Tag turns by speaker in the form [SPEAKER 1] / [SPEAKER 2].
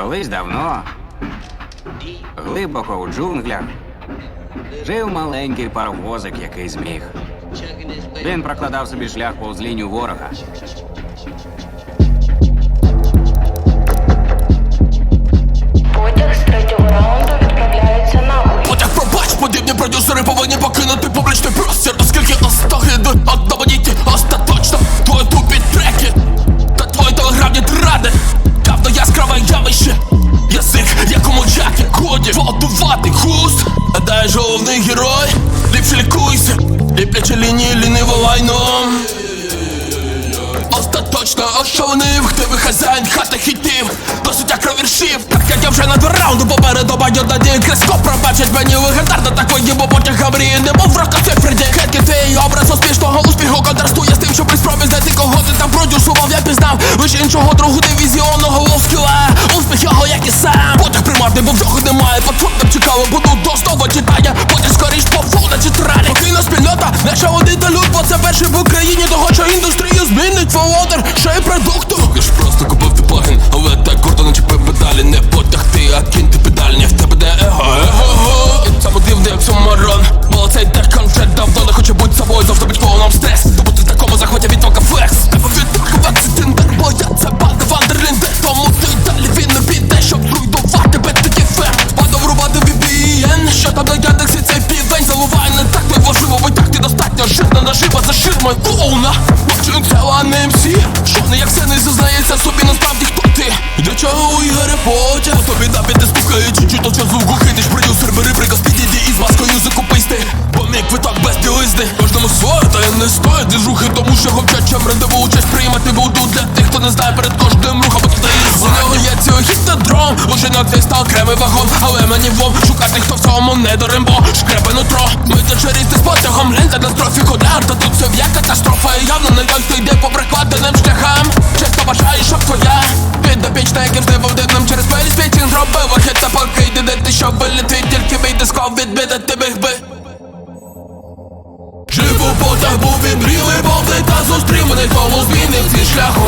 [SPEAKER 1] Колись давно, глибоко у джунглях, жив маленький паровозик, який зміг. Він прокладав собі шлях повз лінію ворога.
[SPEAKER 2] Потяг з третього раунду відправляється нахуй.
[SPEAKER 3] Потяг пробач, подібні продюсери повинні покинути Гадаєш, головний герой. Ліпше лікуйся Ліплячи лінії ліниво лайном. Остаточно ошовнив, хто ви хазяїн? Хати хітів. Досить як віршів. Так як я вже на два раунду попереду бадю надію Креско пробачить мені легендарно такої, бо потяг мрії. Немов в рока Фредді Хеткі твій образ успішного успіху контрастує з тим, що при спробі знайти кого ти там продюсував Я пізнав. Лише іншого другу дивізіонного ловскіла Успіх його, як і сам. Потяг примарний, бо вжоху немає. Платформ цікаво, буду до знову читання 508 Indus ширмою клоуна Бачу цела не МС Що як все не зізнається собі насправді хто ти. Для чого у Ігоря потяг? Тобі на піде спукає чуть-чуть от часу глухий ж продюсер бери приказ підійди із маскою закуписти Бо мій квиток без білизни. Кожному своє, та я не стоїть. Движухи Тому що ховчачем рандеву участь приймати буду. Для тих, хто не знає перед кожним рухом У нього є цілий Уже на десь та окремий вагон. Але мені вов шукати хто в цьому не до рембо не той, хто йде по прикладеним шляхам. Чесно бажаю, щоб твоя Підопічна, яким здивав дивним через переспітінг Зробив Хит та поки йде де ти що вилетить Тільки мій дисков відбити міг би. Жив у потяг, був він мрілий, та зустрів мене тому змінив свій шлях